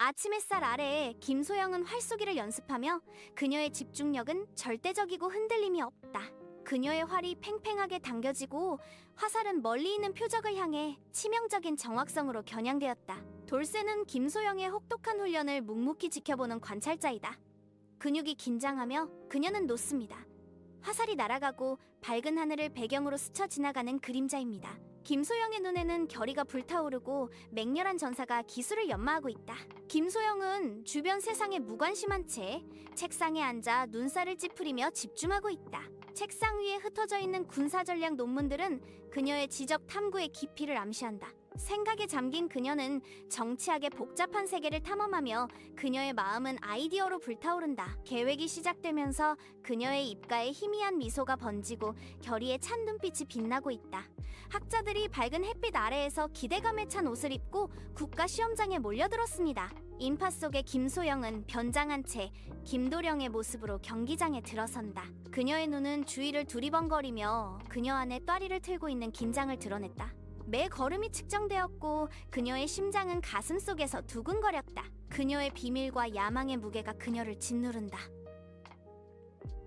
아침 햇살 아래에 김소영은 활쏘기를 연습하며 그녀의 집중력은 절대적이고 흔들림이 없다. 그녀의 활이 팽팽하게 당겨지고 화살은 멀리 있는 표적을 향해 치명적인 정확성으로 겨냥되었다. 돌쇠는 김소영의 혹독한 훈련을 묵묵히 지켜보는 관찰자이다. 근육이 긴장하며 그녀는 놓습니다. 화살이 날아가고 밝은 하늘을 배경으로 스쳐 지나가는 그림자입니다. 김소영의 눈에는 결의가 불타오르고 맹렬한 전사가 기술을 연마하고 있다. 김소영은 주변 세상에 무관심한 채 책상에 앉아 눈살을 찌푸리며 집중하고 있다. 책상 위에 흩어져 있는 군사 전략 논문들은 그녀의 지적 탐구의 깊이를 암시한다. 생각에 잠긴 그녀는 정치학의 복잡한 세계를 탐험하며 그녀의 마음은 아이디어로 불타오른다. 계획이 시작되면서 그녀의 입가에 희미한 미소가 번지고 결의의 찬 눈빛이 빛나고 있다. 학자들이 밝은 햇빛 아래에서 기대감에 찬 옷을 입고 국가 시험장에 몰려들었습니다. 인파 속의 김소영은 변장한 채 김도령의 모습으로 경기장에 들어선다. 그녀의 눈은 주위를 두리번거리며 그녀 안에 또리를 틀고 있는 긴장을 드러냈다. 매 걸음이 측정되었고 그녀의 심장은 가슴 속에서 두근거렸다. 그녀의 비밀과 야망의 무게가 그녀를 짓누른다.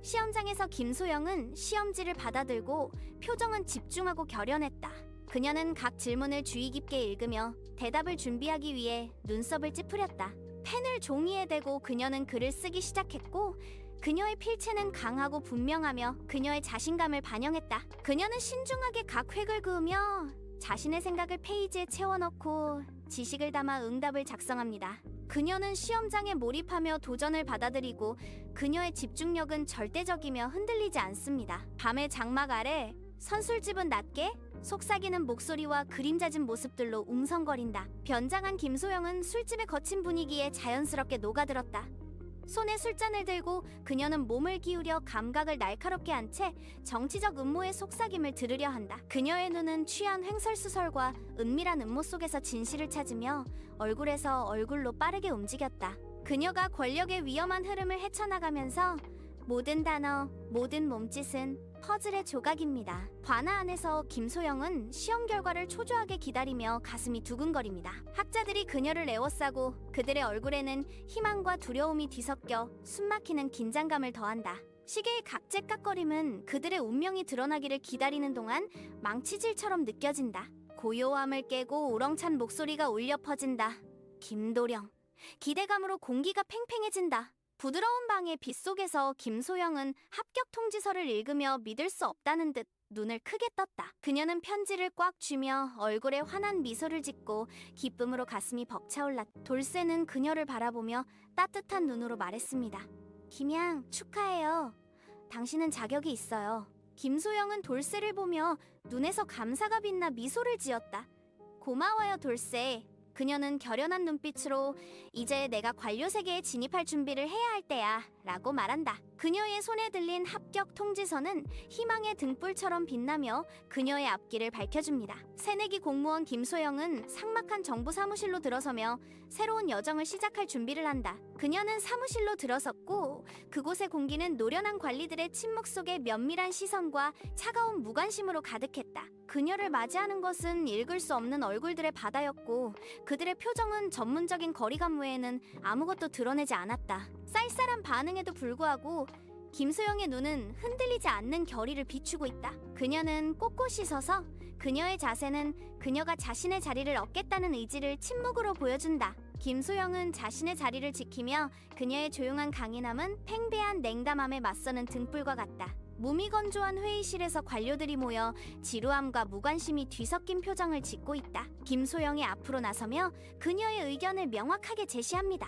시험장에서 김소영은 시험지를 받아들고 표정은 집중하고 결연했다. 그녀는 각 질문을 주의 깊게 읽으며 대답을 준비하기 위해 눈썹을 찌푸렸다. 펜을 종이에 대고 그녀는 글을 쓰기 시작했고 그녀의 필체는 강하고 분명하며 그녀의 자신감을 반영했다. 그녀는 신중하게 각 획을 그으며 자신의 생각을 페이지에 채워넣고 지식을 담아 응답을 작성합니다. 그녀는 시험장에 몰입하며 도전을 받아들이고 그녀의 집중력은 절대적이며 흔들리지 않습니다. 밤의 장막 아래 선술집은 낮게 속삭이는 목소리와 그림자진 모습들로 웅성거린다. 변장한 김소영은 술집의 거친 분위기에 자연스럽게 녹아들었다. 손에 술잔을 들고 그녀는 몸을 기울여 감각을 날카롭게 한 채 정치적 음모의 속삭임을 들으려 한다. 그녀의 눈은 취한 횡설수설과 은밀한 음모 속에서 진실을 찾으며 얼굴에서 얼굴로 빠르게 움직였다. 그녀가 권력의 위험한 흐름을 헤쳐나가면서 모든 단어, 모든 몸짓은 퍼즐의 조각입니다. 관아 안에서 김소영은 시험 결과를 초조하게 기다리며 가슴이 두근거립니다. 학자들이 그녀를 에워싸고 그들의 얼굴에는 희망과 두려움이 뒤섞여 숨막히는 긴장감을 더한다. 시계의 각재깍거림은 그들의 운명이 드러나기를 기다리는 동안 망치질처럼 느껴진다. 고요함을 깨고 우렁찬 목소리가 울려 퍼진다. 김도령. 기대감으로 공기가 팽팽해진다. 부드러운 방의 빛 속에서 김소영은 합격 통지서를 읽으며 믿을 수 없다는 듯 눈을 크게 떴다. 그녀는 편지를 꽉 쥐며 얼굴에 환한 미소를 짓고 기쁨으로 가슴이 벅차올랐다. 돌쇠는 그녀를 바라보며 따뜻한 눈으로 말했습니다. 김양, 축하해요. 당신은 자격이 있어요. 김소영은 돌쇠를 보며 눈에서 감사가 빛나 미소를 지었다. 고마워요, 돌쇠. 그녀는 결연한 눈빛으로 이제 내가 관료 세계에 진입할 준비를 해야 할 때야 라고 말한다. 그녀의 손에 들린 합격 통지서는 희망의 등불처럼 빛나며 그녀의 앞길을 밝혀줍니다. 새내기 공무원 김소영은 삭막한 정부 사무실로 들어서며 새로운 여정을 시작할 준비를 한다. 그녀는 사무실로 들어섰고 그곳의 공기는 노련한 관리들의 침묵 속에 면밀한 시선과 차가운 무관심으로 가득했다. 그녀를 맞이하는 것은 읽을 수 없는 얼굴들의 바다였고 그들의 표정은 전문적인 거리감 외에는 아무것도 드러내지 않았다. 쌀쌀한 반응에도 불구하고 김소영의 눈은 흔들리지 않는 결의를 비추고 있다. 그녀는 꼿꼿이 서서 그녀의 자세는 그녀가 자신의 자리를 얻겠다는 의지를 침묵으로 보여준다. 김소영은 자신의 자리를 지키며 그녀의 조용한 강인함은 팽배한 냉담함에 맞서는 등불과 같다. 무미건조한 회의실에서 관료들이 모여 지루함과 무관심이 뒤섞인 표정을 짓고 있다. 김소영이 앞으로 나서며 그녀의 의견을 명확하게 제시합니다.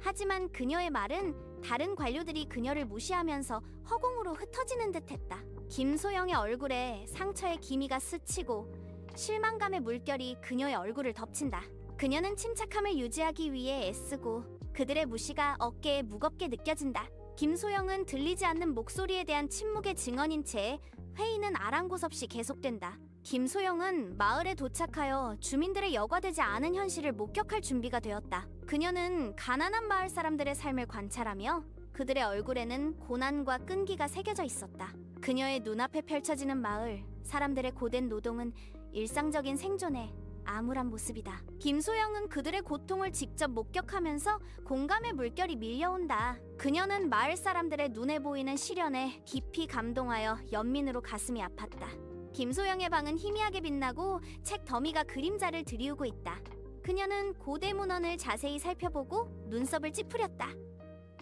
하지만 그녀의 말은 다른 관료들이 그녀를 무시하면서 허공으로 흩어지는 듯했다. 김소영의 얼굴에 상처의 기미가 스치고 실망감의 물결이 그녀의 얼굴을 덮친다. 그녀는 침착함을 유지하기 위해 애쓰고 그들의 무시가 어깨에 무겁게 느껴진다. 김소영은 들리지 않는 목소리에 대한 침묵의 증언인 채 회의는 아랑곳 없이 계속된다. 김소영은 마을에 도착하여 주민들의 여과되지 않은 현실을 목격할 준비가 되었다. 그녀는 가난한 마을 사람들의 삶을 관찰하며 그들의 얼굴에는 고난과 끈기가 새겨져 있었다. 그녀의 눈앞에 펼쳐지는 마을, 사람들의 고된 노동은 일상적인 생존에 암울한 모습이다. 김소영은 그들의 고통을 직접 목격하면서 공감의 물결이 밀려온다. 그녀는 마을 사람들의 눈에 보이는 시련에 깊이 감동하여 연민으로 가슴이 아팠다. 김소영의 방은 희미하게 빛나고 책 더미가 그림자를 들이우고 있다. 그녀는 고대 문헌을 자세히 살펴보고 눈썹을 찌푸렸다.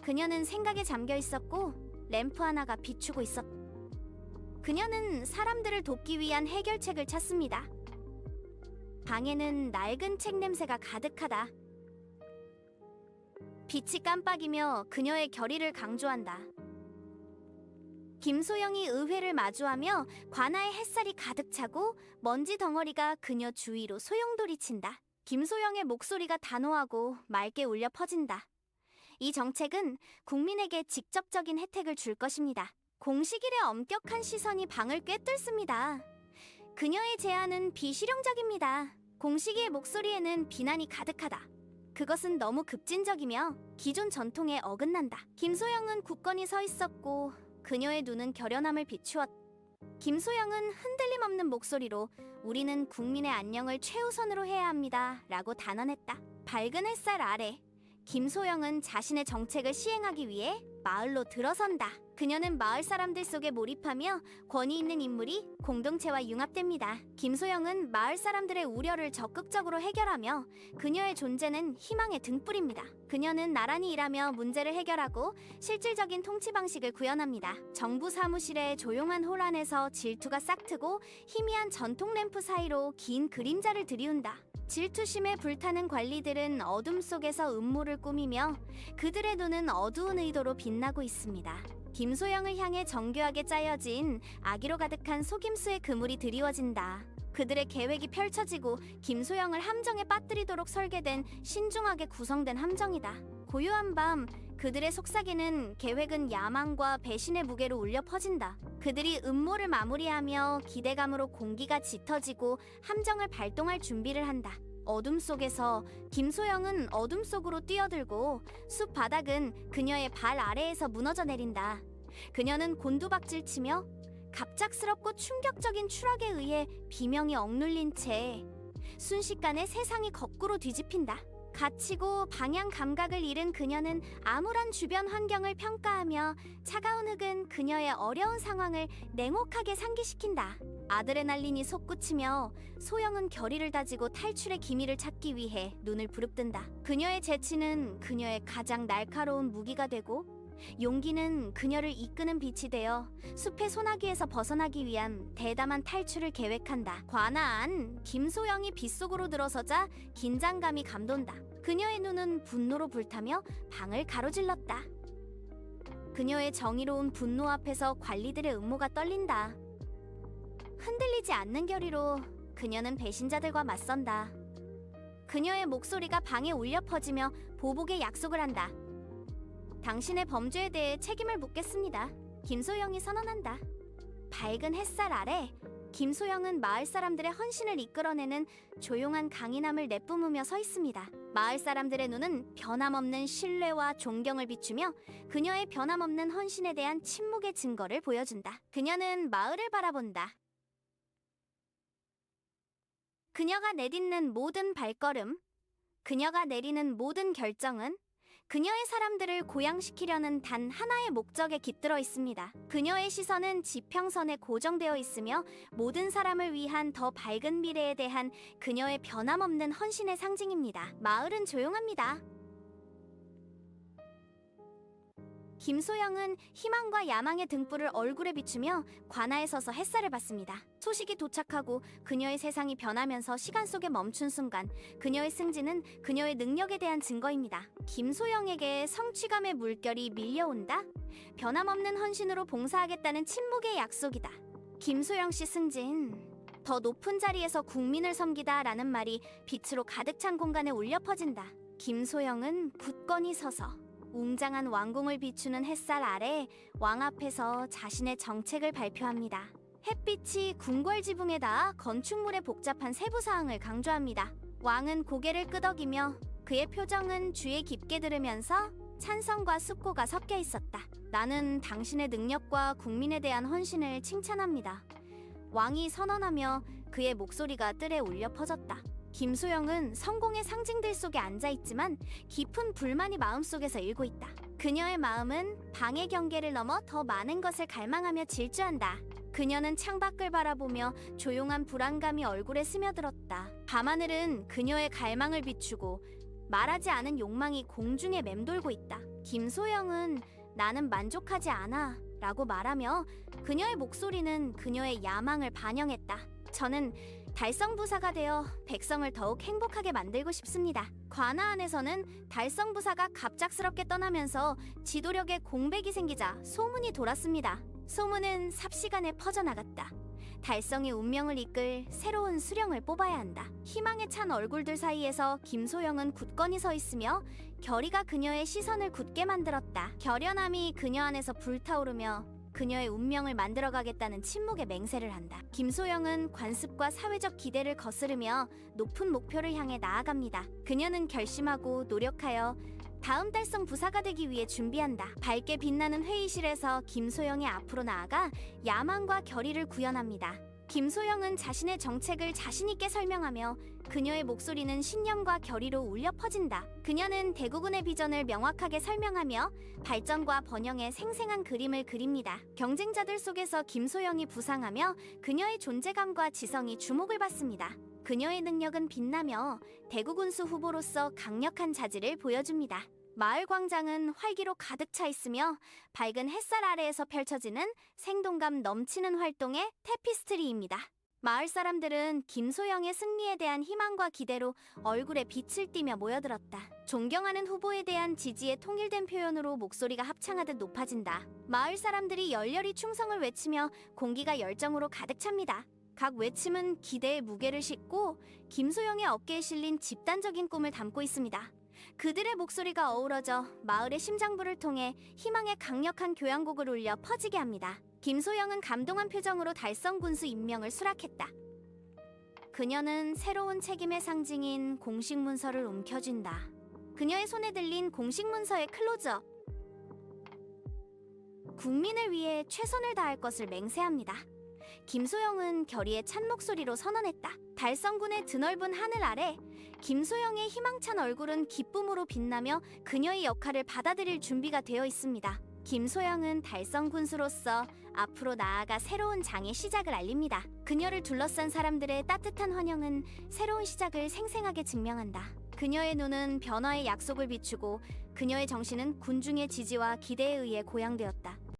그녀는 생각에 잠겨 있었고 램프 하나가 비추고 있었다. 그녀는 사람들을 돕기 위한 해결책을 찾습니다. 방에는 낡은 책 냄새가 가득하다. 빛이 깜빡이며 그녀의 결의를 강조한다. 김소영이 의회를 마주하며 관아의 햇살이 가득 차고 먼지 덩어리가 그녀 주위로 소용돌이친다. 김소영의 목소리가 단호하고 맑게 울려 퍼진다. 이 정책은 국민에게 직접적인 혜택을 줄 것입니다. 공식일의 엄격한 시선이 방을 꿰뚫습니다. 그녀의 제안은 비실용적입니다. 공식이의 목소리에는 비난이 가득하다. 그것은 너무 급진적이며 기존 전통에 어긋난다. 김소영은 굳건히 서 있었고 그녀의 눈은 결연함을 비추었다. 김소영은 흔들림 없는 목소리로 우리는 국민의 안녕을 최우선으로 해야 합니다. 라고 단언했다. 밝은 햇살 아래 김소영은 자신의 정책을 시행하기 위해 마을로 들어선다. 그녀는 마을 사람들 속에 몰입하며 권위 있는 인물이 공동체와 융합됩니다. 김소영은 마을 사람들의 우려를 적극적으로 해결하며 그녀의 존재는 희망의 등불입니다. 그녀는 나란히 일하며 문제를 해결하고 실질적인 통치 방식을 구현합니다. 정부 사무실의 조용한 홀 안에서 질투가 싹트고 희미한 전통 램프 사이로 긴 그림자를 들이운다. 질투심에 불타는 관리들은 어둠 속에서 음모를 꾸미며 그들의 눈은 어두운 의도로 빛나고 있습니다. 김소영을 향해 정교하게 짜여진 아기로 가득한 속임수의 그물이 드리워진다. 그들의 계획이 펼쳐지고 김소영을 함정에 빠뜨리도록 설계된 신중하게 구성된 함정이다. 고요한 밤 그들의 속삭이는 계획은 야망과 배신의 무게로 울려 퍼진다. 그들이 음모를 마무리하며 기대감으로 공기가 짙어지고 함정을 발동할 준비를 한다. 어둠 속에서 김소영은 어둠 속으로 뛰어들고 숲 바닥은 그녀의 발 아래에서 무너져 내린다. 그녀는 곤두박질 치며 갑작스럽고 충격적인 추락에 의해 비명이 억눌린 채 순식간에 세상이 거꾸로 뒤집힌다. 갇히고 방향 감각을 잃은 그녀는 암울한 주변 환경을 평가하며 차가운 흙은 그녀의 어려운 상황을 냉혹하게 상기시킨다. 아드레날린이 솟구치며 소영은 결의를 다지고 탈출의 기미를 찾기 위해 눈을 부릅뜬다. 그녀의 재치는 그녀의 가장 날카로운 무기가 되고 용기는 그녀를 이끄는 빛이 되어 숲의 소나기에서 벗어나기 위한 대담한 탈출을 계획한다. 관아안 김소영이 빗속으로 들어서자 긴장감이 감돈다. 그녀의 눈은 분노로 불타며 방을 가로질렀다. 그녀의 정의로운 분노 앞에서 관리들의 음모가 떨린다. 흔들리지 않는 결의로 그녀는 배신자들과 맞선다. 그녀의 목소리가 방에 울려 퍼지며 보복의 약속을 한다. 당신의 범죄에 대해 책임을 묻겠습니다. 김소영이 선언한다. 밝은 햇살 아래 김소영은 마을 사람들의 헌신을 이끌어내는 조용한 강인함을 내뿜으며 서 있습니다. 마을 사람들의 눈은 변함없는 신뢰와 존경을 비추며 그녀의 변함없는 헌신에 대한 침묵의 증거를 보여준다. 그녀는 마을을 바라본다. 그녀가 내딛는 모든 발걸음, 그녀가 내리는 모든 결정은 그녀의 사람들을 고양시키려는 단 하나의 목적에 깃들어 있습니다. 그녀의 시선은 지평선에 고정되어 있으며 모든 사람을 위한 더 밝은 미래에 대한 그녀의 변함없는 헌신의 상징입니다. 마을은 조용합니다. 김소영은 희망과 야망의 등불을 얼굴에 비추며 관아에 서서 햇살을 받습니다. 소식이 도착하고 그녀의 세상이 변하면서 시간 속에 멈춘 순간 그녀의 승진은 그녀의 능력에 대한 증거입니다. 김소영에게 성취감의 물결이 밀려온다. 변함없는 헌신으로 봉사하겠다는 침묵의 약속이다. 김소영 씨 승진. 더 높은 자리에서 국민을 섬기다 라는 말이 빛으로 가득 찬 공간에 울려 퍼진다. 김소영은 굳건히 서서 웅장한 왕궁을 비추는 햇살 아래 왕 앞에서 자신의 정책을 발표합니다. 햇빛이 궁궐 지붕에 닿아 건축물의 복잡한 세부 사항을 강조합니다. 왕은 고개를 끄덕이며 그의 표정은 주에 깊게 들으면서 찬성과 숙고가 섞여 있었다. 나는 당신의 능력과 국민에 대한 헌신을 칭찬합니다. 왕이 선언하며 그의 목소리가 뜰에 울려 퍼졌다. 김소영은 성공의 상징들 속에 앉아 있지만 깊은 불만이 마음속에서 일고 있다. 그녀의 마음은 방해 경계를 넘어 더 많은 것을 갈망하며 질주한다. 그녀는 창밖을 바라보며 조용한 불안감이 얼굴에 스며들었다. 밤하늘은 그녀의 갈망을 비추고 말하지 않은 욕망이 공중에 맴돌고 있다. 김소영은 나는 만족하지 않아 라고 말하며 그녀의 목소리는 그녀의 야망을 반영했다. 저는 달성부사가 되어 백성을 더욱 행복하게 만들고 싶습니다. 관아 안에서는 달성부사가 갑작스럽게 떠나면서 지도력에 공백이 생기자 소문이 돌았습니다. 소문은 삽시간에 퍼져나갔다. 달성이 운명을 이끌 새로운 수령을 뽑아야 한다. 희망에 찬 얼굴들 사이에서 김소영은 굳건히 서 있으며 결의가 그녀의 시선을 굳게 만들었다. 결연함이 그녀 안에서 불타오르며 그녀의 운명을 만들어가겠다는 침묵의 맹세를 한다. 김소영은 관습과 사회적 기대를 거스르며 높은 목표를 향해 나아갑니다. 그녀는 결심하고 노력하여 다음 달성 부사가 되기 위해 준비한다. 밝게 빛나는 회의실에서 김소영이 앞으로 나아가 야망과 결의를 구현합니다. 김소영은 자신의 정책을 자신있게 설명하며 그녀의 목소리는 신념과 결의로 울려 퍼진다. 그녀는 대구군의 비전을 명확하게 설명하며 발전과 번영의 생생한 그림을 그립니다. 경쟁자들 속에서 김소영이 부상하며 그녀의 존재감과 지성이 주목을 받습니다. 그녀의 능력은 빛나며 대구군수 후보로서 강력한 자질을 보여줍니다. 마을 광장은 활기로 가득 차 있으며 밝은 햇살 아래에서 펼쳐지는 생동감 넘치는 활동의 테피스트리입니다. 마을 사람들은 김소영의 승리에 대한 희망과 기대로 얼굴에 빛을 띠며 모여들었다. 존경하는 후보에 대한 지지의 통일된 표현으로 목소리가 합창하듯 높아진다. 마을 사람들이 열렬히 충성을 외치며 공기가 열정으로 가득 찹니다. 각 외침은 기대의 무게를 싣고 김소영의 어깨에 실린 집단적인 꿈을 담고 있습니다. 그들의 목소리가 어우러져 마을의 심장부를 통해 희망의 강력한 교향곡을 울려 퍼지게 합니다. 김소영은 감동한 표정으로 달성 군수 임명을 수락했다. 그녀는 새로운 책임의 상징인 공식 문서를 움켜쥔다. 그녀의 손에 들린 공식 문서의 클로즈업. 국민을 위해 최선을 다할 것을 맹세합니다. 김소영은 결의의 찬 목소리로 선언했다. 달성군의 드넓은 하늘 아래 김소영의 희망찬 얼굴은 기쁨으로 빛나며 그녀의 역할을 받아들일 준비가 되어 있습니다. 김소영은 달성 군수로서 앞으로 나아가 새로운 장의 시작을 알립니다. 그녀를 둘러싼 사람들의 따뜻한 환영은 새로운 시작을 생생하게 증명한다. 그녀의 눈은 변화의 약속을 비추고 그녀의 정신은 군중의 지지와 기대에 의해 고양되었다.